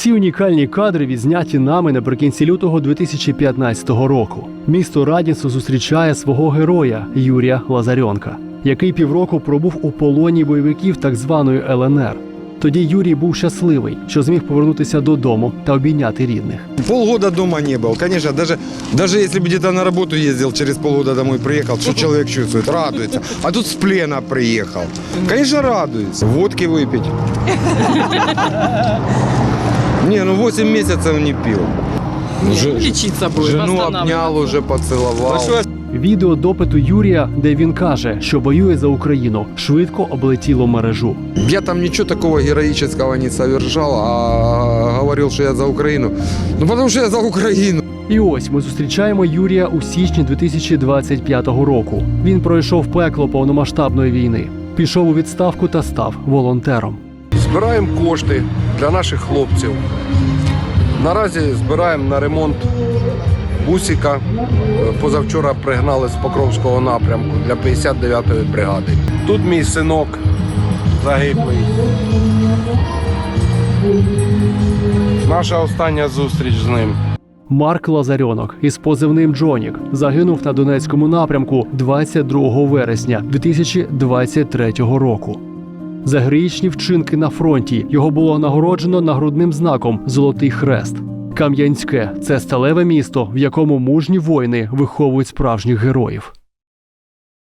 Ці унікальні кадри відзняті нами наприкінці лютого 2015 року. Місто Радінсо зустрічає свого героя Юрія Лазарьонка, який півроку пробув у полоні бойовиків так званої ЛНР. Тоді Юрій був щасливий, що зміг повернутися додому та обійняти рідних. Полгода дома не был. Конечно, даже, даже если бы где-то на работу ездил, через полгода домой приехал, что человек чувствует? Радуется. А тут с плена приехал. Конечно, радуется. Водки выпить. Не, ну 8 месяцев не пил. Ж- Лечиться будет, Жену обнял, уже поцеловал. Відео допиту Юрія, де він каже, що воює за Україну, швидко облетіло мережу. Я там ничего такого героического не совершал, а говорил, что я за Украину. Ну потому что я за Украину. І ось ми зустрічаємо Юрія у січні 2025 року. Він пройшов пекло повномасштабної війни, пішов у відставку та став волонтером. Збираємо кошти для наших хлопців. Наразі збираємо на ремонт бусика. Позавчора пригнали з Покровського напрямку для 59-ї бригади. Тут мій синок загиблий. Наша остання зустріч з ним. Марк Лазарьонок із позивним Джонік загинув на Донецькому напрямку 22 вересня 2023 року. За героїчні вчинки на фронті його було нагороджено нагрудним знаком Золотий Хрест. Кам'янське це сталеве місто, в якому мужні воїни виховують справжніх героїв.